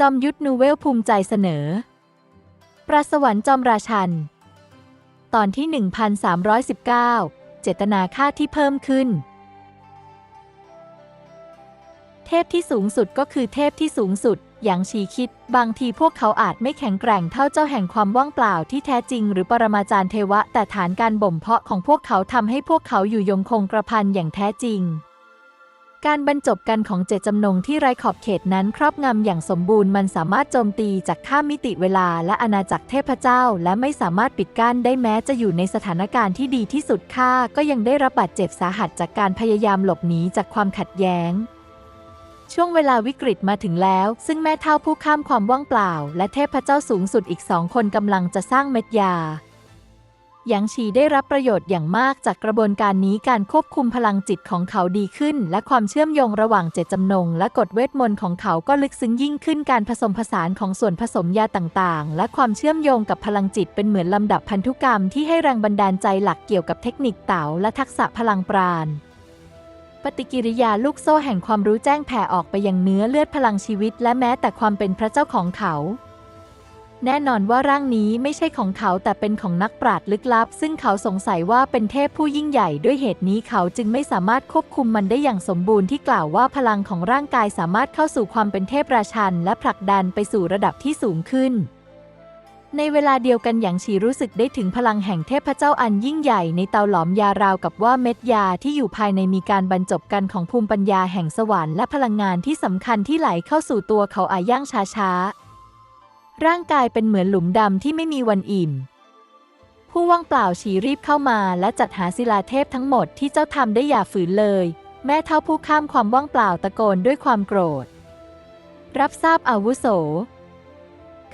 จอมยุทธนูเวลภูมิใจเสนอ ประสวรรค์จอมราชัน ตอนที่ 1319 เจตนาค่าที่เพิ่มขึ้น เทพที่สูงสุดก็คือเทพที่สูงสุด อย่างชีคิด บางทีพวกเขาอาจไม่แข็งแกร่งเท่าเจ้าแห่งความว่างเปล่าที่แท้จริง หรือปรมาจารย์เทวะ แต่ฐานการบ่มเพาะของพวกเขาทำให้พวกเขาอยู่ยงคงกระพันอย่างแท้จริง การบรรจบกันของเจตจำนงที่ไร้ขอบเขตนั้นครอบงำอย่างสมบูรณ์มันสามารถโจมตีจากข้ามมิติเวลาและอาณาจักรเทพเจ้า และไม่สามารถปิดกั้นได้แม้จะอยู่ในสถานการณ์ที่ดีที่สุดค่าก็ยังได้รับบาดเจ็บสาหัสจากการพยายามหลบหนีจากความขัดแย้ง ช่วงเวลาวิกฤตมาถึงแล้ว ซึ่งแม่เท่าผู้ข้ามความว่างเปล่า และเทพเจ้าสูงสุดอีกสองคนกำลังจะสร้างเม็ดยา หยางฉีได้รับประโยชน์อย่างมากจากกระบวนการนี้การควบคุมพลังจิตของเขาดีขึ้น และความเชื่อมโยงระหว่างเจตจำนง และกฎเวทมนต์ของเขาก็ลึกซึ้งยิ่งขึ้นการผสมผสานของส่วนผสมยาต่างๆ และความเชื่อมโยงกับพลังจิตเป็นเหมือนลำดับพันธุกรรมที่ให้แรงบันดาลใจหลักเกี่ยวกับเทคนิคเต๋าและทักษะพลังปราณปฏิกิริยาลูกโซ่แห่งความรู้แจ้งแผ่ออกไปยังเนื้อเลือดพลังชีวิต และแม้แต่ความเป็นพระเจ้าของเขา แน่นอนว่าร่างนี้ไม่ใช่ของเขาแต่เป็นของนักปราชลึกลับ ซึ่งเขาสงสัยว่าเป็นเทพผู้ยิ่งใหญ่ด้วยเหตุนี้เขาจึงไม่สามารถควบคุมมันได้อย่างสมบูรณ์ที่กล่าวว่าพลังของร่างกายสามารถเข้าสู่ความเป็นเทพราชัน และผลักดันไปสู่ระดับที่สูงขึ้น ในเวลาเดียวกันอย่างฉีรู้สึกได้ถึงพลังแห่งเทพเจ้าอันยิ่งใหญ่ในเตาหลอมยาราวกับว่าเม็ดยาที่อยู่ภายในมีการบรรจบกันของภูมิปัญญาแห่งสวรรค์และพลังงานที่สำคัญที่ไหลเข้าสู่ตัวเขาอาย่างช้าๆ ร่างกายเป็นเหมือนหลุมดำที่ไม่มีวันอิ่ม ผู้ว่างเปล่าฉีรีบเข้ามาและจัดหาศิลาเทพทั้งหมดที่เจ้าทำได้อย่าฝืนเลย แม่เท่าผู้ข้ามความว่างเปล่าตะโกนด้วยความโกรธ รับทราบอาวุโส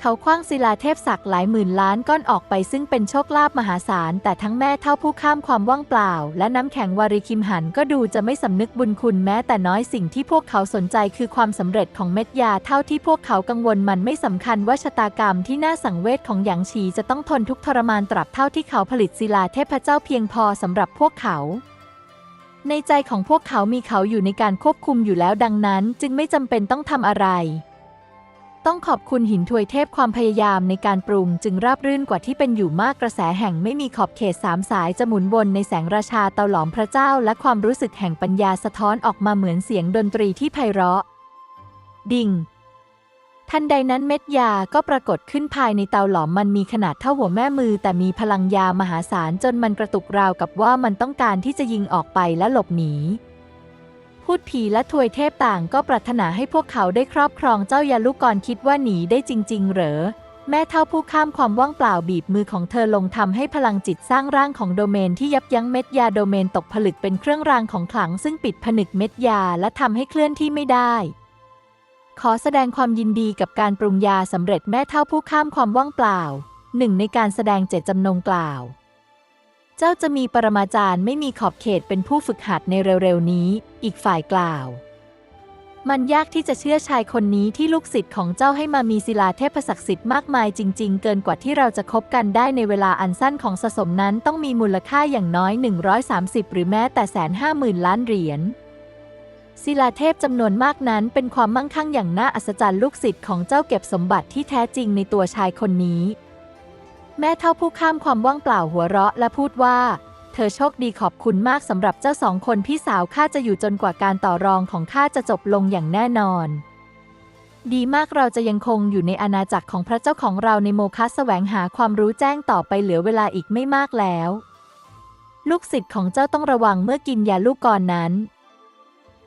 เขาคว้างศิลาเทพศักดิ์หลายหมื่นล้านก้อนออกไปซึ่งเป็นโชคลาภมหาศาล แต่ทั้งแม่เท่าผู้ข้ามความว่างเปล่า และน้ำแข็งวาริคิมหันก็ดูจะไม่สำนึกบุญคุณแม้แต่น้อยสิ่งที่พวกเขาสนใจคือความสำเร็จของเม็ดยาเท่าที่พวกเขากังวลมันไม่สำคัญว่าชะตากรรมที่น่าสังเวชของหยางฉีจะต้องทนทุกทรมานตราบเท่าที่เขาผลิตศิลาเทพเจ้าเพียงพอสำหรับพวกเขาในใจของพวกเขามีเขาอยู่ในการควบคุมอยู่แล้วดังนั้น จึงไม่จำเป็นต้องทำอะไร ต้องขอบคุณหินถวยเทพความพยายามในการปรุงจึงราบรื่นกว่าที่เป็นอยู่มากกระแสแห่งไม่มีขอบเขตสามสายจะหมุนวนในแสงราชาเตาหลอมพระเจ้า และความรู้สึกแห่งปัญญาสะท้อนออกมาเหมือนเสียงดนตรีที่ไพเราะ ดิ่ง ทันใดนั้นเม็ดยาก็ปรากฏขึ้นภายในเตาหลอมมันมีขนาดเท่าหัวแม่มือ แต่มีพลังยามหาศาลจนมันกระตุกราวกับว่ามันต้องการที่จะยิงออกไปและหลบหนี พูดผีและทวยเทพต่างก็ปรารถนาให้พวกเขาได้ครอบครองเจ้ายาลูกกรคิดว่าหนีได้จริง ๆ เหรอ แม่เท่าผู้ข้ามความว่างเปล่าบีบมือของเธอลงทำให้พลังจิตสร้างร่างของโดเมนที่ยับยั้งเม็ดยาโดเมนตกผลึกเป็นเครื่องรางของขลังซึ่งปิดผนึกเม็ดยาและทำให้เคลื่อนที่ไม่ได้ขอแสดงความยินดีกับการปรุงยาสำเร็จแม่เท่าผู้ข้ามความว่างเปล่า หนึ่งในการแสดงเจตจำนงกล่าว จ้าจะมีปรมาจารย์ไม่มีขอบเขตเป็นผู้ฝึกหัดในเร็วๆนี้ อีกฝ่ายกล่าว มันยากที่จะเชื่อชายคนนี้ที่ลูกศิษย์ของเจ้าให้มามีศิลาเทพศักดิ์สิทธิ์มากมายจริง ๆ เกินกว่าที่เราจะคบกันได้ในเวลาอันสั้นของสะสมนั้นต้องมีมูลค่าอย่างน้อย 130 หรือแม้แต่แสนห้าหมื่นล้านเหรียญศิลาเทพจำนวนมากนั้นเป็นความมั่งคั่งอย่างน่าอัศจรรย์ลูกศิษย์ของเจ้าเก็บสมบัติที่แท้จริงในตัวชายคนนี้ แม่เท่าผู้ข้ามความว่างเปล่าหัวเราะและพูดว่า เธอโชคดีขอบคุณมากสำหรับเจ้าสองคนพี่สาวข้าจะอยู่จนกว่าการต่อรองของข้าจะจบลงอย่างแน่นอน ดีมากเราจะยังคงอยู่ในอาณาจักรของพระเจ้าของเราในโมคะแสวงหาความรู้แจ้งต่อไปเหลือเวลาอีกไม่มากแล้ว ลูกศิษย์ของเจ้าต้องระวังเมื่อกินยาลูกกรอนนั้น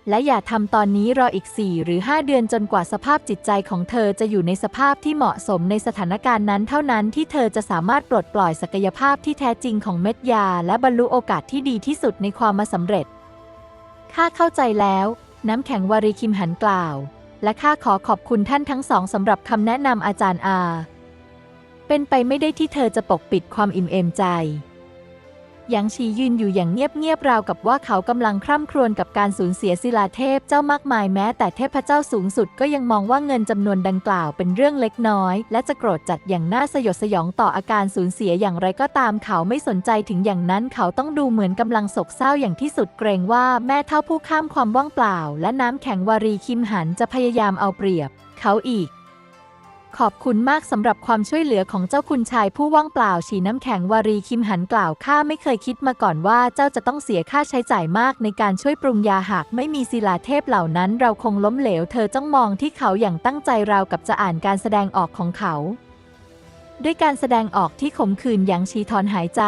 และอย่าทำตอนนี้รออีก 4 หรือ 5 เดือนจนกว่าสภาพจิตใจของเธอจะอยู่ในสภาพที่เหมาะสมในสถานการณ์นั้นเท่านั้นที่เธอจะสามารถปลดปล่อยศักยภาพที่แท้จริงของเม็ดยา และบรรลุโอกาสที่ดีที่สุดในความมาสำเร็จ ข้าเข้าใจแล้ว น้ำแข็งวารีคิมหันกล่าว และข้าขอขอบคุณท่านทั้งสองสำหรับคำแนะนำอาจารย์อา เป็นไปไม่ได้ที่เธอจะปกปิดความอิ่มเอมใจ หยางชียืนอยู่อย่างเงียบๆราวกับว่าเขากำลังคร่ำครวญกับการสูญเสียศิลาเทพเจ้ามากมายแม้ แต่เทพเจ้าสูงสุดก็ยังมองว่าเงินจำนวนดังกล่าวเป็นเรื่องเล็กน้อย และจะโกรธจัดอย่างน่าสยดสยองต่ออาการสูญเสียอย่างไรก็ตามเขาไม่สนใจถึงอย่างนั้นเขาต้องดูเหมือนกำลังโศกเศร้าอย่างที่สุดเกรงว่าแม่เท่าผู้ข้ามความว่างเปล่า และน้ำแข็งวารีคิมหันจะพยายามเอาเปรียบ เขาอีก ขอบคุณมากสำหรับความช่วยเหลือของเจ้าคุณชายผู้ว่างเปล่าฉีน้ำแข็งวารีคิมหันกล่าวข้าไม่เคยคิดมาก่อนว่าเจ้าจะต้องเสียค่าใช้จ่ายมากในการช่วยปรุงยาหากไม่มีศิลาเทพเหล่านั้น เราคงล้มเหลวเธอจ้องมองที่เขาอย่างตั้งใจราวกับจะอ่านการแสดงออกของเขา ด้วยการแสดงออกที่ขมขื่นอย่างชีทอนหายใจ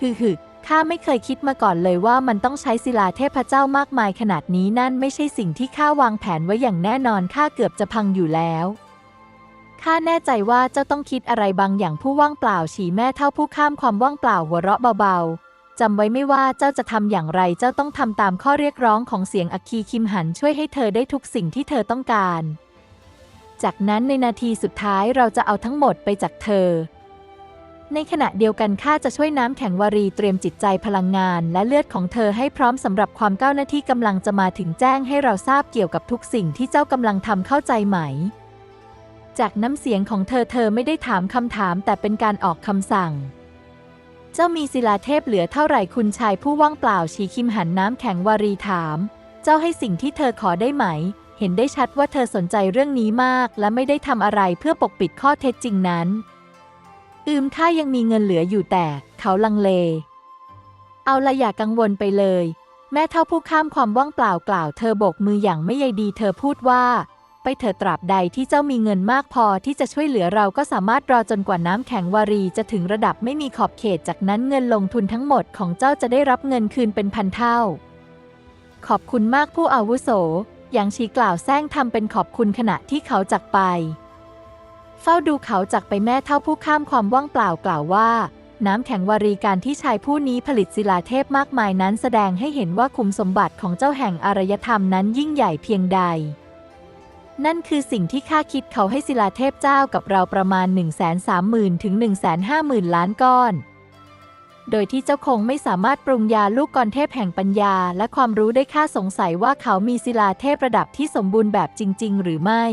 ฮึฮึข้าไม่เคยคิดมาก่อนเลยว่ามันต้องใช้ศิลาเทพเจ้ามากมายขนาดนี้นั่นไม่ใช่สิ่งที่ข้าวางแผนไว้อย่างแน่นอนข้าเกือบจะพังอยู่แล้ว ข้าแน่ใจว่าเจ้าต้องคิดอะไรบางอย่างผู้ว่างเปล่าฉีแม่เท่าผู้ข้ามความว่างเปล่าหัวเราะเบาๆจำไว้ไม่ว่าเจ้าจะทำอย่างไรเจ้าต้องทำตามข้อเรียกร้องของเสียงอัคคีคิมหันช่วยให้เธอได้ทุกสิ่งที่เธอต้องการ จากนั้นในนาทีสุดท้ายเราจะเอาทั้งหมดไปจากเธอ ในขณะเดียวกันข้าจะช่วยน้ำแข็งวารีเตรียมจิตใจพลังงาน และเลือดของเธอให้พร้อมสำหรับความก้าวหน้าที่กำลังจะมาถึงแจ้งให้เราทราบเกี่ยวกับทุกสิ่งที่เจ้ากำลังทำเข้าใจไหม จากน้ำเสียงของเธอเธอไม่ได้ถามคำถามแต่เป็นการออกคำสั่ง เจ้ามีศิลาเทพเหลือเท่าไหร่คุณชายผู้ว่างเปล่าชีคิมหันน้ำแข็งวารีถาม เจ้าให้สิ่งที่เธอขอได้ไหม เห็นได้ชัดว่าเธอสนใจเรื่องนี้มาก และไม่ได้ทำอะไรเพื่อปกปิดข้อเท็จจริงนั้น อืมข้ายังมีเงินเหลืออยู่แต่เขาลังเล เอาละอย่ากังวลไปเลย แม่เท่าผู้ข้ามความว่างเปล่ากล่าว เธอโบกมืออย่างไม่ใยดีเธอพูดว่า ไปเถิดตราบใดที่เจ้ามีเงินมากพอที่จะช่วยเหลือเราก็สามารถรอจนกว่าน้ำแข็งวารีจะถึงระดับไม่มีขอบเขตจากนั้นเงินลงทุนทั้งหมดของเจ้าจะได้รับเงินคืนเป็นพันเท่า ขอบคุณมากผู้อาวุโสอย่างชีกล่าวแซงทำเป็นขอบคุณขณะที่เขาจากไป เฝ้าดูเขาจากไปแม่เท่าผู้ข้ามความว่างเปล่ากล่าวว่า น้ำแข็งวารีการที่ชายผู้นี้ผลิตศิลาเทพมากมายนั้นแสดงให้เห็นว่าคุมสมบัติของเจ้าแห่งอารยธรรมนั้นยิ่งใหญ่เพียงใด นั่นคือสิ่งที่ข้าคิดเขาให้ศิลาเทพเจ้ากับเราประมาณ 1 3 0 0 0 0 ถึง 150,000 ล้านก้อน โดยที่เจ้าคงไม่สามารถปรุงยาลูกกรเทพแห่งปัญญา และความรู้ได้ข้าสงสัยว่าเขามีศิลาเทพระดับที่สมบูรณ์แบบจริง ๆ หรือไม่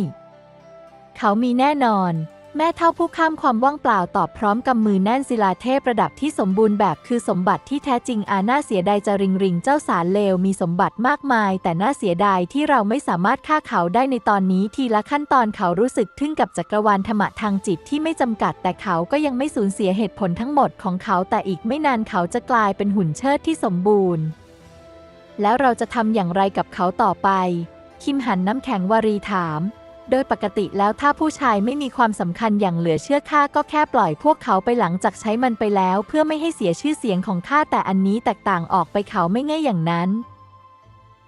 เขามีแน่นอน แม่เท่าผู้ข้ามความว่างเปล่าตอบพร้อมกำมือแน่นศิลาเทพระดับที่สมบูรณ์แบบคือสมบัติที่แท้จริงอาน่าเสียดายจะริงริงเจ้าสารเลวมีสมบัติมากมาย แต่น่าเสียดายที่เราไม่สามารถฆ่าเขาได้ในตอนนี้ทีละขั้นตอนเขารู้สึกทึ่งกับจักรวาลธรรมะทางจิตที่ไม่จำกัด แต่เขาก็ยังไม่สูญเสียเหตุผลทั้งหมดของเขา แต่อีกไม่นานเขาจะกลายเป็นหุ่นเชิดที่สมบูรณ์ แล้วเราจะทำอย่างไรกับเขาต่อไป คิมหันน้ำแข็งวารีถาม โดยปกติแล้วถ้าผู้ชายไม่มีความสำคัญอย่างเหลือเชื่อข้าก็แค่ปล่อยพวกเขาไปหลังจากใช้มันไปแล้ว เพื่อไม่ให้เสียชื่อเสียงของข้าแต่อันนี้แตกต่างออกไปเขาไม่ง่ายอย่างนั้น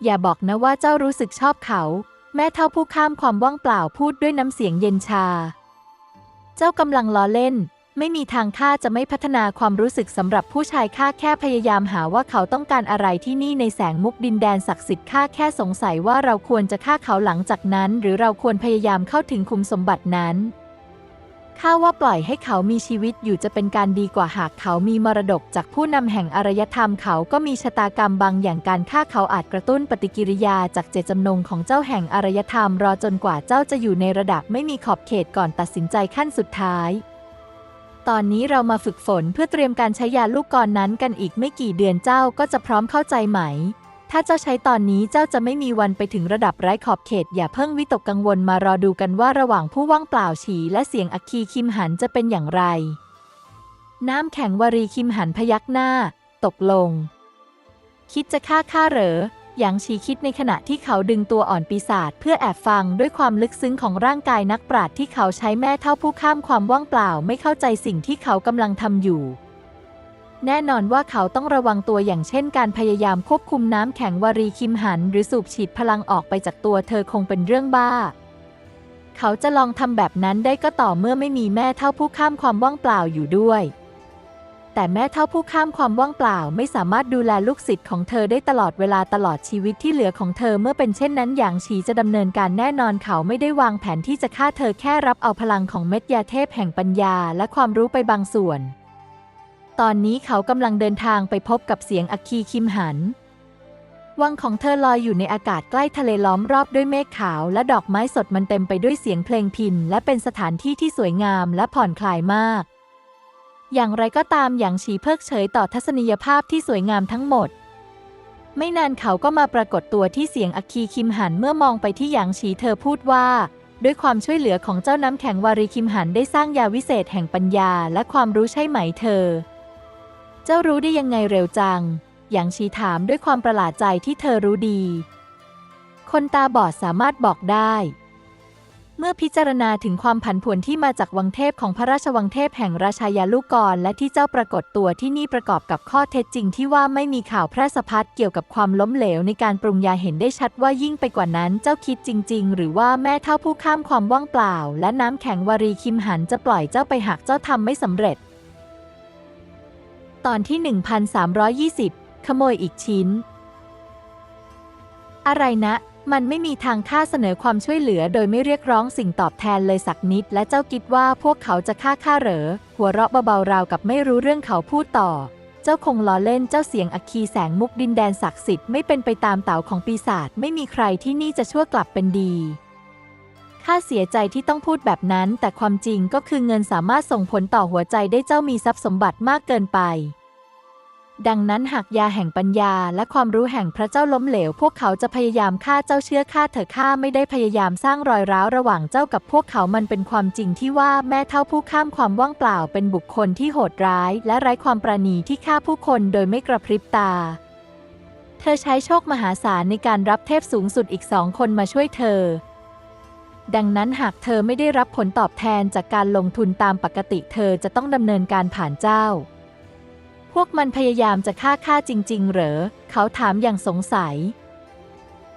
อย่าบอกนะว่าเจ้ารู้สึกชอบเขา แม่เท่าผู้ข้ามความว่างเปล่าพูดด้วยน้ำเสียงเย็นชา เจ้ากำลังล้อเล่น ไม่มีทางข้าจะไม่พัฒนาความรู้สึกสำหรับผู้ชายข้าแค่พยายามหาว่าเขาต้องการอะไรที่นี่ในแสงมุกดินแดนศักดิ์สิทธิ์ข้าแค่สงสัยว่าเราควรจะฆ่าเขาหลังจากนั้น หรือเราควรพยายามเข้าถึงคุมสมบัตินั้นข้าว่าปล่อยให้เขามีชีวิตอยู่จะเป็นการดีกว่าหากเขามีมรดกจากผู้นำแห่งอารยธรรมเขาก็มีชะตากรรมบางอย่างการฆ่าเขาอาจกระตุ้นปฏิกิริยาจากเจตจำนงของเจ้าแห่งอารยธรรมรอจนกว่าเจ้าจะอยู่ในระดับไม่มีขอบเขตก่อนตัดสินใจขั้นสุดท้าย ตอนนี้เรามาฝึกฝนเพื่อเตรียมการใช้ยาลูกกรอนนั้นกันอีกไม่กี่เดือนเจ้าก็จะพร้อมเข้าใจไหม ถ้าเจ้าใช้ตอนนี้เจ้าจะไม่มีวันไปถึงระดับไร้ขอบเขต อย่าเพิ่งวิตกกังวลมารอดูกันว่าระหว่างผู้ว่างเปล่าฉีและเสียงอัคคีคิมหันจะเป็นอย่างไร น้ำแข็งวารีคิมหันพยักหน้า ตกลง คิดจะฆ่าข้าเหรอ หยางฉีคิดในขณะที่เขาดึงตัวอ่อนปีศาจเพื่อแอบฟังด้วยความลึกซึ้งของร่างกายนักปราชญ์ที่เขาใช้แม่เท่าผู้ข้ามความว่างเปล่าไม่เข้าใจสิ่งที่เขากำลังทำอยู่ แน่นอนว่าเขาต้องระวังตัวอย่างเช่น การพยายามควบคุมน้ำแข็งวารีคิมหัน หรือสูบฉีดพลังออกไปจากตัวเธอคงเป็นเรื่องบ้าเขาจะลองทำแบบนั้นได้ก็ต่อเมื่อไม่มีแม่เท่าผู้ข้ามความว่างเปล่าอยู่ด้วย แต่แม่เท่าผู้ข้ามความว่างเปล่าไม่สามารถดูแลลูกศิษย์ของเธอได้ตลอดเวลาตลอดชีวิตที่เหลือของเธอเมื่อเป็นเช่นนั้นอย่างฉีจะดำเนินการแน่นอนเขาไม่ได้วางแผนที่จะฆ่าเธอแค่รับเอาพลังของเม็ดยาเทพแห่งปัญญาและความรู้ไปบางส่วน ตอนนี้เขากำลังเดินทางไปพบกับเสียงอัคคีคิมหันวังของเธอลอยอยู่ในอากาศใกล้ทะเลล้อมรอบด้วยเมฆขาวและดอกไม้สดมันเต็มไปด้วยเสียงเพลงพินและเป็นสถานที่ที่สวยงามและผ่อนคลายมาก อย่างไรก็ตามอย่างฉีเพิกเฉยต่อทัศนียภาพที่สวยงามทั้งหมด ไม่นานเขาก็มาปรากฏตัวที่เสียงอัคคีคิมหันเมื่อมองไปที่หยางฉีเธอพูดว่า ด้วยความช่วยเหลือของเจ้าน้ำแข็งวารีคิมหันได้สร้างยาวิเศษแห่งปัญญาและความรู้ใช่ไหมเธอ เจ้ารู้ได้ยังไงเร็วจังหยางชีถามด้วยความประหลาดใจที่เธอรู้ดี คนตาบอดสามารถบอกได้ เมื่อพิจารณาถึงความผันผวนที่มาจากวังเทพของพระราชวังเทพแห่งราชายาลูกกรและที่เจ้าปรากฏตัวที่นี่ประกอบกับข้อเท็จจริงที่ว่าไม่มีข่าวแพร่สะพัดเกี่ยวกับความล้มเหลวในการปรุงยาเห็นได้ชัดว่ายิ่งไปกว่านั้นเจ้าคิดจริง ๆ หรือว่าแม่เท่าผู้ข้ามความว่างเปล่า และน้ำแข็งวารีคิมหันจะปล่อยเจ้าไปหากเจ้าทำไม่สำเร็จ ตอนที่ 1320 ขโมยอีกชิ้น อะไรนะ มันไม่มีทางค่าเสนอความช่วยเหลือโดยไม่เรียกร้องสิ่งตอบแทนเลยสักนิด และเจ้าคิดว่าพวกเขาจะฆ่าข้าเหรอ หัวเราะเบาๆราวกับไม่รู้เรื่องเขาพูดต่อ เจ้าคงล้อเล่นเจ้าเสียงอัคคีแสงมุกดินแดนศักดิ์สิทธิ์ไม่เป็นไปตามเต่าของปีศาจไม่มีใครที่นี่จะชั่วกลับเป็นดีข้าเสียใจที่ต้องพูดแบบนั้น แต่ความจริงก็คือเงินสามารถส่งผลต่อหัวใจได้เจ้ามีทรัพย์สมบัติมากเกินไป ดังนั้นหากยาแห่งปัญญาและความรู้แห่งพระเจ้าล้มเหลว พวกเขาจะพยายามฆ่าเจ้าเชื่อข้าเถอะข้าไม่ได้พยายามสร้างรอยร้าวระหว่างเจ้ากับพวกเขามันเป็นความจริงที่ว่าแม่เท่าผู้ข้ามความว่างเปล่าเป็นบุคคลที่โหดร้าย และไร้ความประณีที่ฆ่าผู้คนโดยไม่กระพริบตา เธอใช้โชคมหาศาลในการรับเทพสูงสุดอีกสองคนมาช่วยเธอดังนั้นหากเธอไม่ได้รับผลตอบแทนจากการลงทุนตามปกติเธอจะต้องดำเนินการผ่านเจ้า พวกมันพยายามจะฆ่าข้าจริง ๆ เหรอ เขาถามอย่างสงสัย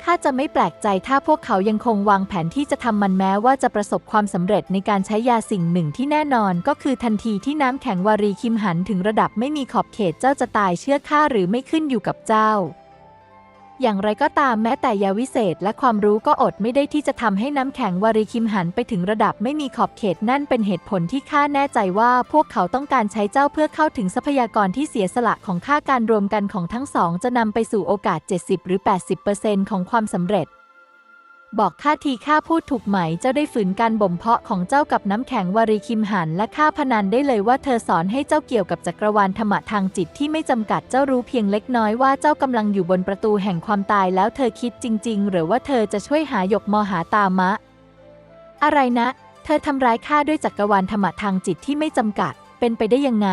ข้าจะไม่แปลกใจถ้าพวกเขายังคงวางแผนที่จะทำมันแม้ว่าจะประสบความสำเร็จในการใช้ยาสิ่งหนึ่งที่แน่นอนก็คือทันทีที่น้ำแข็งวารีคิมหันถึงระดับไม่มีขอบเขตเจ้าจะตายเชื่อข้าหรือไม่ขึ้นอยู่กับเจ้า อย่างไรก็ตามแม้แต่ยาวิเศษและความรู้ก็อดไม่ได้ที่จะทำให้น้ำแข็งวารีคิมหันไปถึงระดับไม่มีขอบเขตนั่นเป็นเหตุผลที่ข้าแน่ใจว่าพวกเขาต้องการใช้เจ้าเพื่อเข้าถึงทรัพยากรที่เสียสละของข้าการรวมกันของทั้งสองจะนำไปสู่โอกาส 70 หรือ 80%ของความสำเร็จ บอกข้าทีข้าพูดถูกไหมเจ้าได้ฝืนการบ่มเพาะของเจ้ากับน้ำแข็งวารีคิมหัน และข้าพนันได้เลยว่าเธอสอนให้เจ้าเกี่ยวกับจักรวาลธรรมะทางจิตที่ไม่จำกัดเจ้ารู้เพียงเล็กน้อยว่าเจ้ากำลังอยู่บนประตูแห่งความตายแล้วเธอคิดจริง ๆ หรือว่าเธอจะช่วยหาหยกมหาตามะ อะไรนะ เธอทำร้ายข้าด้วยจักรวาลธรรมะทางจิตที่ไม่จำกัด เป็นไปได้ยังไง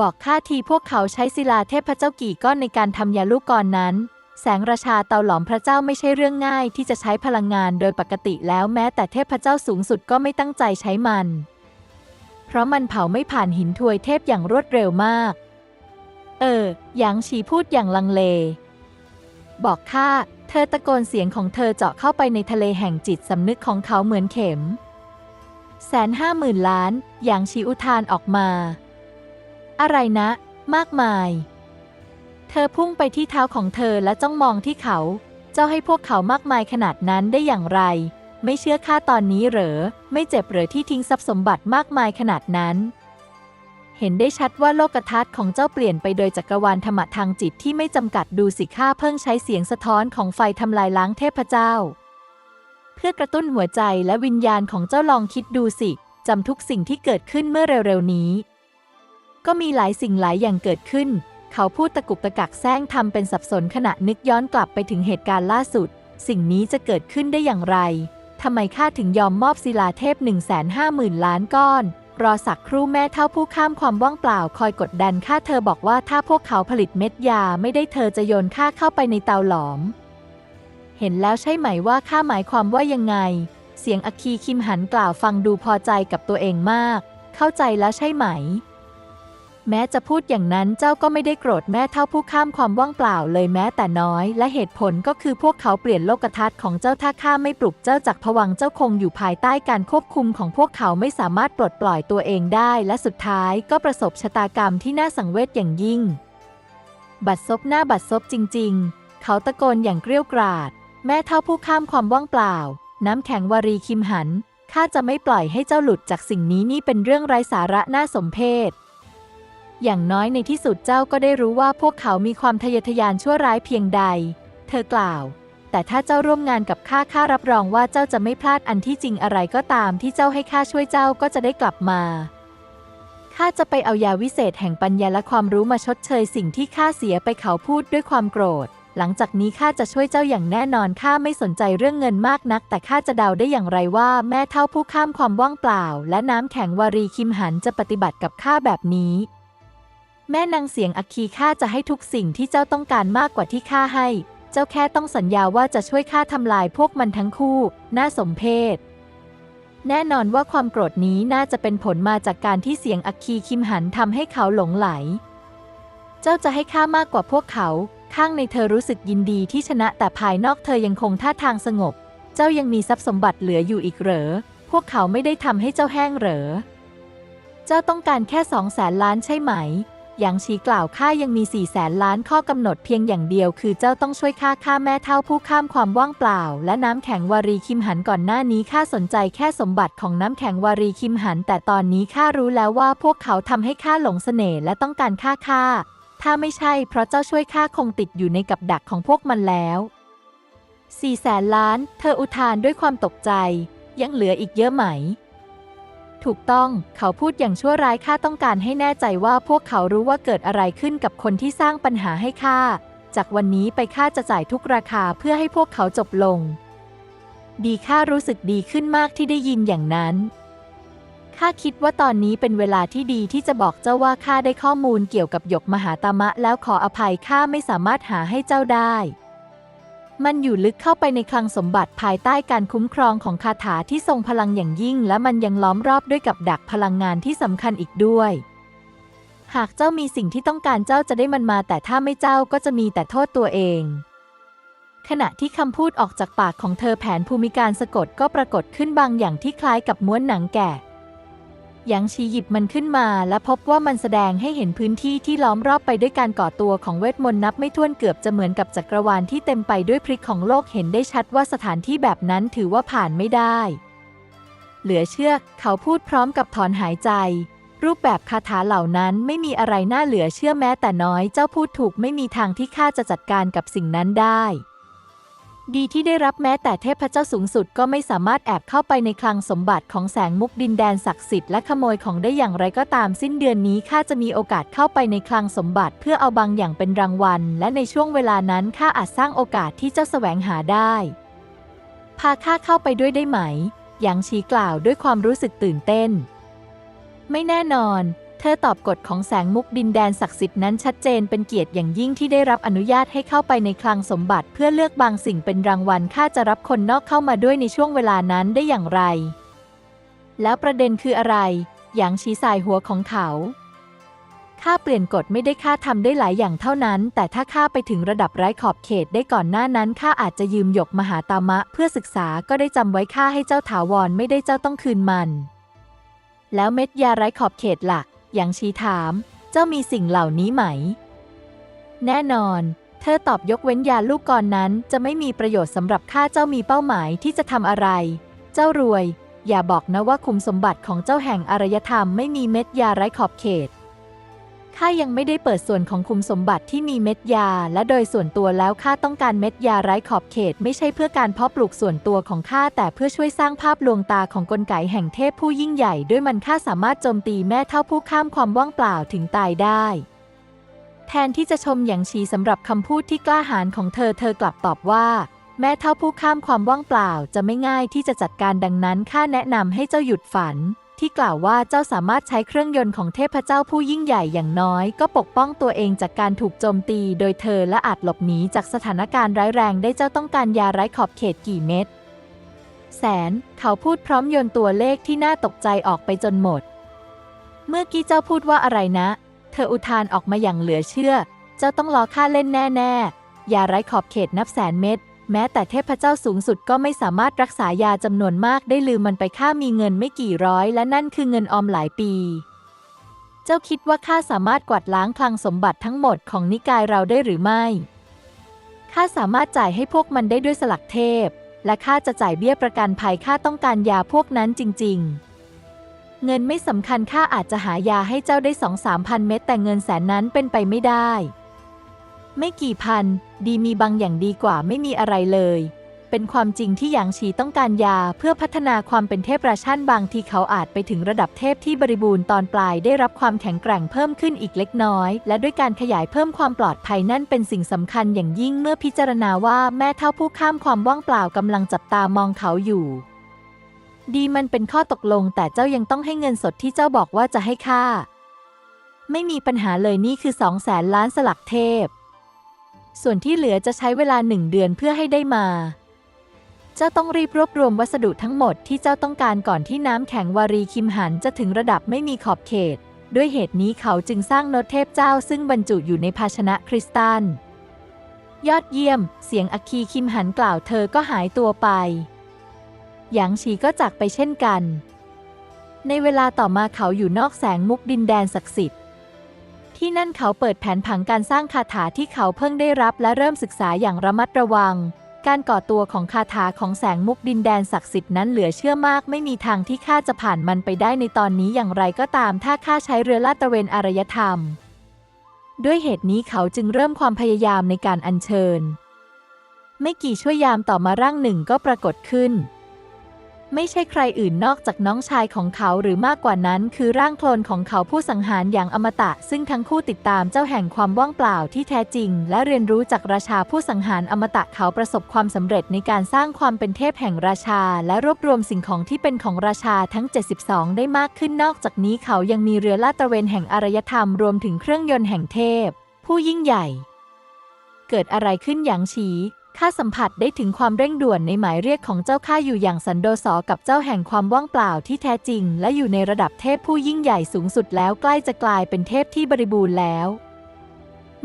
บอกข้าทีพวกเขาใช้ศิลาเทพเจ้ากี่ก้อนในการทำยาลูกกรนั้น แสงราชาเตาหลอมพระเจ้าไม่ใช่เรื่องง่ายที่จะใช้พลังงานโดยปกติแล้วแม้แต่เทพเจ้าสูงสุดก็ไม่ตั้งใจใช้มัน เพราะมันเผาไม่ผ่านหินทวยเทพอย่างรวดเร็วมาก เออหยางฉีพูดอย่างลังเล บอกข้าเธอตะโกนเสียงของเธอเจาะเข้าไปในทะเลแห่งจิตสำนึกของเขาเหมือนเข็มแสนห้าหมื่นล้าน หยางฉีอุทานออกมา อะไรนะ มากมาย เธอพุ่งไปที่เท้าของเธอและจ้องมองที่เขา เจ้าให้พวกเขามากมายขนาดนั้นได้อย่างไร ไม่เชื่อข้าตอนนี้เหรอ ไม่เจ็บเหรอที่ทิ้งทรัพย์สมบัติมากมายขนาดนั้น เห็นได้ชัดว่าโลกทัศน์ของเจ้าเปลี่ยนไปโดยจักรวาลธรรมะทางจิตที่ไม่จำกัดดูสิข้าเพิ่งใช้เสียงสะท้อนของไฟทำลายล้างเทพเจ้า เพื่อกระตุ้นหัวใจและวิญญาณของเจ้าลองคิดดูสิจำทุกสิ่งที่เกิดขึ้นเมื่อเร็วๆนี้ ก็มีหลายสิ่งหลายอย่างเกิดขึ้น เขาพูดตะกุกตะกักแซงทำเป็นสับสนขณะนึกย้อนกลับไปถึงเหตุการณ์ล่าสุด สิ่งนี้จะเกิดขึ้นได้อย่างไรทำไมข้าถึงยอมมอบศิลาเทพ 1 5 0 0 0 0 ล้านก้อน รอสักครู่แม่เท่าผู้ข้ามความว่างเปล่าคอยกดดันข้าเธอบอกว่าถ้าพวกเขาผลิตเม็ดยาไม่ได้เธอจะโยนข้าเข้าไปในเตาหลอม เห็นแล้วใช่ไหมว่าข้าหมายความว่ายังไง เสียงอัคคีคิมหันกล่าวฟังดูพอใจกับตัวเองมาก เข้าใจแล้วใช่ไหม แม้จะพูดอย่างนั้นเจ้าก็ไม่ได้โกรธแม่เท่าผู้ข้ามความว่างเปล่าเลยแม้แต่น้อย และเหตุผลก็คือพวกเขาเปลี่ยนโลกทัศน์ของเจ้าถ้าข้าไม่ปลุกเจ้าจากผวังเจ้าคงอยู่ภายใต้การควบคุมของพวกเขาไม่สามารถปลดปล่อยตัวเองได้ และสุดท้ายก็ประสบชะตากรรมที่น่าสังเวชอย่างยิ่ง บัดซบหน้าบัดซบจริง ๆ เขาตะโกนอย่างเกรี้ยวกราด แม่เท่าผู้ข้ามความว่างเปล่า น้ำแข็งวารีคิมหันข้าจะไม่ปล่อยให้เจ้าหลุดจากสิ่งนี้นี่เป็นเรื่องไร้สาระน่าสมเพช อย่างน้อยในที่สุดเจ้าก็ได้รู้ว่าพวกเขามีความทะเยอทะยานชั่วร้ายเพียงใด เธอกล่าว แต่ถ้าเจ้าร่วมงานกับข้าข้ารับรองว่าเจ้าจะไม่พลาดอันที่จริงอะไรก็ตามที่เจ้าให้ข้าช่วยเจ้าก็จะได้กลับมาข้าจะไปเอายาวิเศษแห่งปัญญาและความรู้มาชดเชยสิ่งที่ข้าเสียไปเขาพูดด้วยความโกรธ หลังจากนี้ข้าจะช่วยเจ้าอย่างแน่นอนข้าไม่สนใจเรื่องเงินมากนัก แต่ข้าจะเดาได้อย่างไรว่าแม่เท่าผู้ข้ามความว่างเปล่า และน้ำแข็งวารีคิมหันจะปฏิบัติกับข้าแบบนี้ แม่นางเสียงอัคคีข้าจะให้ทุกสิ่งที่เจ้าต้องการมากกว่าที่ข้าให้ เจ้าแค่ต้องสัญญาว่าจะช่วยข้าทำลายพวกมันทั้งคู่ น่าสมเพชแน่นอนว่าความโกรธนี้น่าจะเป็นผลมาจากการที่เสียงอัคคีคิมหันทำให้เขาหลงไหล เจ้าจะให้ข้ามากกว่าพวกเขา ข้างในเธอรู้สึกยินดีที่ชนะแต่ภายนอกเธอยังคงท่าทางสงบ เจ้ายังมีทรัพย์สมบัติเหลืออยู่อีกเหรอ พวกเขาไม่ได้ทำให้เจ้าแห้งเหรอ เจ้าต้องการแค่สองแสนล้านใช่ไหม หยางชีกล่าวข้ายังมีสี่แสนล้านข้อกำหนดเพียงอย่างเดียวคือเจ้าต้องช่วยข้าฆ่าแม่เท่าผู้ข้ามความว่างเปล่า และน้ำแข็งวารีคิมหันก่อนหน้านี้ข้าสนใจแค่สมบัติของน้ำแข็งวารีคิมหัน แต่ตอนนี้ข้ารู้แล้วว่าพวกเขาทำให้ข้าหลงเสน่ห์และต้องการฆ่าข้าถ้าไม่ใช่เพราะเจ้าช่วยข้าคงติดอยู่ในกับดักของพวกมันแล้วสี่แสนล้าน เธออุทานด้วยความตกใจ ยังเหลืออีกเยอะไหม ถูกต้อง เขาพูดอย่างชั่วร้ายข้าต้องการให้แน่ใจว่าพวกเขารู้ว่าเกิดอะไรขึ้นกับคนที่สร้างปัญหาให้ข้า จากวันนี้ไปข้าจะจ่ายทุกราคาเพื่อให้พวกเขาจบลง ดีข้ารู้สึกดีขึ้นมากที่ได้ยินอย่างนั้น ข้าคิดว่าตอนนี้เป็นเวลาที่ดีที่จะบอกเจ้าว่าข้าได้ข้อมูลเกี่ยวกับหยกมหาตามะแล้วขออภัยข้าไม่สามารถหาให้เจ้าได้ มันอยู่ลึกเข้าไปในคลังสมบัติภายใต้การคุ้มครองของคาถาที่ทรงพลังอย่างยิ่ง และมันยังล้อมรอบด้วยกับดักพลังงานที่สำคัญอีกด้วย หากเจ้ามีสิ่งที่ต้องการเจ้าจะได้มันมา แต่ถ้าไม่เจ้าก็จะมีแต่โทษตัวเอง ขณะที่คำพูดออกจากปากของเธอแผนภูมิการสะกดก็ปรากฏขึ้นบางอย่างที่คล้ายกับม้วนหนังแก่ หยางชีหยิบมันขึ้นมา และพบว่ามันแสดงให้เห็นพื้นที่ที่ล้อมรอบไปด้วยการก่อตัวของเวทมนต์นับไม่ถ้วนเกือบจะเหมือนกับจักรวาลที่เต็มไปด้วยพริกของโลกเห็นได้ชัดว่าสถานที่แบบนั้นถือว่าผ่านไม่ได้ เหลือเชื่อเขาพูดพร้อมกับถอนหายใจ รูปแบบคาถาเหล่านั้นไม่มีอะไรน่าเหลือเชื่อแม้แต่น้อยเจ้าพูดถูกไม่มีทางที่ข้าจะจัดการกับสิ่งนั้นได้ ดีที่ได้รับแม้แต่เทพเจ้าสูงสุดก็ไม่สามารถแอบเข้าไปในคลังสมบัติของแสงมุกดินแดนศักดิ์สิทธิ์และขโมยของได้อย่างไรก็ตามสิ้นเดือนนี้ข้าจะมีโอกาสเข้าไปในคลังสมบัติเพื่อเอาบางอย่างเป็นรางวัล และในช่วงเวลานั้นข้าอาจสร้างโอกาสที่เจ้าแสวงหาได้ พาข้าเข้าไปด้วยได้ไหมหยางชีกล่าวด้วยความรู้สึกตื่นเต้น ไม่แน่นอน เธอตอบกฎของแสงมุกดินแดนศักดิ์สิทธิ์นั้นชัดเจนเป็นเกียรติอย่างยิ่งที่ได้รับอนุญาตให้เข้าไปในคลังสมบัติ เพื่อเลือกบางสิ่งเป็นรางวัลข้าจะรับคนนอกเข้ามาด้วยในช่วงเวลานั้นได้อย่างไร แล้วประเด็นคืออะไร หยางชี้สายหัวของเขาข้าเปลี่ยนกฎไม่ได้ข้าทำได้หลายอย่างเท่านั้น แต่ถ้าข้าไปถึงระดับไร้ขอบเขตได้ก่อนหน้านั้นข้าอาจจะยืมหยกมหาตามะ เพื่อศึกษาก็ได้จำไว้ข้าให้เจ้าถาวรไม่ได้เจ้าต้องคืนมัน แล้วเม็ดยาไร้ขอบเขตหลัก อย่างชีถาม เจ้ามีสิ่งเหล่านี้ไหม แน่นอน เธอตอบยกเว้นยาลูกกรนั้นจะไม่มีประโยชน์สำหรับข้าเจ้ามีเป้าหมายที่จะทำอะไร เจ้ารวย อย่าบอกนะว่าคุมสมบัติของเจ้าแห่งอารยธรรมไม่มีเม็ดยาไร้ขอบเขต ข้ายังไม่ได้เปิดส่วนของคุมสมบัติที่มีเม็ดยา และโดยส่วนตัวแล้วข้าต้องการเม็ดยาไร้ขอบเขต ไม่ใช่เพื่อการเพาะปลูกส่วนตัวของข้าแต่เพื่อช่วยสร้างภาพลวงตาของกลไกแห่งเทพผู้ยิ่งใหญ่ ด้วยมันข้าสามารถโจมตีแม่เท่าผู้ข้ามความว่างเปล่าถึงตายได้ แทนที่จะชมอย่างชีสำหรับคำพูดที่กล้าหาญของเธอเธอกลับตอบว่า แม่เท่าผู้ข้ามความว่างเปล่าจะไม่ง่ายที่จะจัดการดังนั้นข้าแนะนำให้เจ้าหยุดฝัน ที่กล่าวว่าเจ้าสามารถใช้เครื่องยนต์ของเทพเจ้าผู้ยิ่งใหญ่อย่างน้อย ก็ปกป้องตัวเองจากการถูกโจมตี โดยเธอและอาจหลบหนีจากสถานการณ์ร้ายแรงได้เจ้าต้องการยาไร้ขอบเขตกี่เม็ดแสน เขาพูดพร้อมโยนตัวเลขที่น่าตกใจออกไปจนหมด เมื่อกี้เจ้าพูดว่าอะไรนะ เธออุทานออกมาอย่างเหลือเชื่อ เจ้าต้องล้อข้าเล่นแน่ ๆ ยาไร้ขอบเขตนับแสนเม็ด แม้แต่เทพเจ้าสูงสุดก็ไม่สามารถรักษายาจำนวนมากได้ลืมมันไปข้ามีเงินไม่กี่ร้อย และนั่นคือเงินออมหลายปี เจ้าคิดว่าข้าสามารถกวาดล้างคลังสมบัติทั้งหมดของนิกายเราได้หรือไม่ข้าสามารถจ่ายให้พวกมันได้ด้วยสลักเทพ และข้าจะจ่ายเบี้ยประกันภัยข้าต้องการยาพวกนั้นจริง ๆเงินไม่สำคัญข้าอาจจะหายาให้เจ้าได้สองสามพันเม็ดแต่เงินแสนนั้นเป็นไปไม่ได้ ไม่กี่พัน ดีมีบางอย่างดีกว่าไม่มีอะไรเลย เป็นความจริงที่หยางฉีต้องการยาเพื่อพัฒนาความเป็นเทพราชันบางทีเขาอาจไปถึงระดับเทพที่บริบูรณ์ตอนปลายได้รับความแข็งแกร่งเพิ่มขึ้นอีกเล็กน้อย และด้วยการขยายเพิ่มความปลอดภัยนั่นเป็นสิ่งสำคัญอย่างยิ่งเมื่อพิจารณาว่าแม่เท่าผู้ข้ามความว่างเปล่ากำลังจับตามองเขาอยู่ดีมันเป็นข้อตกลงแต่เจ้ายังต้องให้เงินสดที่เจ้าบอกว่าจะให้ค่าไม่มีปัญหาเลยนี่คือสองแสนล้านสลักเทพ ส่วนที่เหลือจะใช้เวลาหนึ่งเดือนเพื่อให้ได้มา เจ้าต้องรีบรวบรวมวัสดุทั้งหมดที่เจ้าต้องการก่อนที่น้ำแข็งวารีคิมหันจะถึงระดับไม่มีขอบเขต ด้วยเหตุนี้เขาจึงสร้างโนตเทพเจ้าซึ่งบรรจุอยู่ในภาชนะคริสตัล ยอดเยี่ยม เสียงอัคคีคิมหันกล่าวเธอก็หายตัวไป หยางฉีก็จากไปเช่นกัน ในเวลาต่อมาเขาอยู่นอกแสงมุกดินแดนศักดิ์สิทธิ์ ที่นั่นเขาเปิดแผนผังการสร้างคาถาที่เขาเพิ่งได้รับและเริ่มศึกษาอย่างระมัดระวัง การก่อตัวของคาถาของแสงมุกดินแดนศักดิ์สิทธิ์นั้นเหลือเชื่อมากไม่มีทางที่ข้าจะผ่านมันไปได้ในตอนนี้อย่างไรก็ตาม ถ้าข้าใช้เรือลาดตระเวนอารยธรรม ด้วยเหตุนี้เขาจึงเริ่มความพยายามในการอัญเชิญ ไม่กี่ชั่วยามต่อมาร่างหนึ่งก็ปรากฏขึ้น ไม่ใช่ใครอื่นนอกจากน้องชายของเขาหรือมากกว่านั้น คือร่างโคลนของเขาผู้สังหารอย่างอมตะ ซึ่งทั้งคู่ติดตามเจ้าแห่งความว่างเปล่าที่แท้จริง และเรียนรู้จากราชาผู้สังหารอมตะเขาประสบความสำเร็จในการสร้างความเป็นเทพแห่งราชา และรวบรวมสิ่งของที่เป็นของราชาทั้ง 72 ได้มากขึ้นนอกจากนี้เขายังมีเรือลาดตระเวนแห่งอารยธรรมรวมถึงเครื่องยนต์แห่งเทพ ผู้ยิ่งใหญ่ เกิดอะไรขึ้นหยางฉี ข้าสัมผัสได้ถึงความเร่งด่วนในหมายเรียกของเจ้าข้าอยู่อย่างสันโดษกับเจ้าแห่งความว่างเปล่าที่แท้จริง และอยู่ในระดับเทพผู้ยิ่งใหญ่สูงสุดแล้วใกล้จะกลายเป็นเทพที่บริบูรณ์แล้ว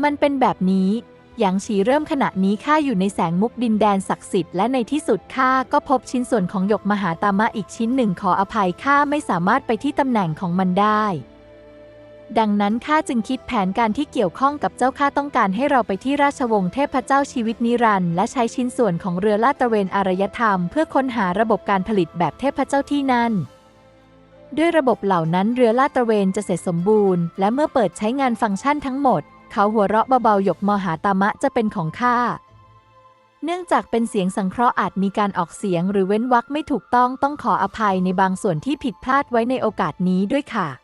มันเป็นแบบนี้หยางฉีเริ่มขณะนี้ข้าอยู่ในแสงมุกดินแดนศักดิ์สิทธิ์และในที่สุดข้าก็พบชิ้นส่วนของหยกมหาตามะอีกชิ้นหนึ่งขออภัยข้าไม่สามารถไปที่ตำแหน่งของมันได้ ดังนั้นข้าจึงคิดแผนการที่เกี่ยวข้องกับเจ้าข้าต้องการให้เราไปที่ราชวงศ์เทพเจ้าชีวิตนิรันดร์และใช้ชิ้นส่วนของเรือลาดตระเวนอารยธรรม เพื่อค้นหาระบบการผลิตแบบเทพเจ้าที่นั่น ด้วยระบบเหล่านั้นเรือลาดตระเวนจะเสร็จสมบูรณ์ และเมื่อเปิดใช้งานฟังก์ชันทั้งหมด เขาหัวเราะเบาๆหยกมหาตามะจะเป็นของข้าเนื่องจากเป็นเสียงสังเคราะห์อาจมีการออกเสียงหรือเว้นวรรคไม่ถูกต้องต้องขออภัยในบางส่วนที่ผิดพลาดไว้ในโอกาสนี้ด้วยค่ะ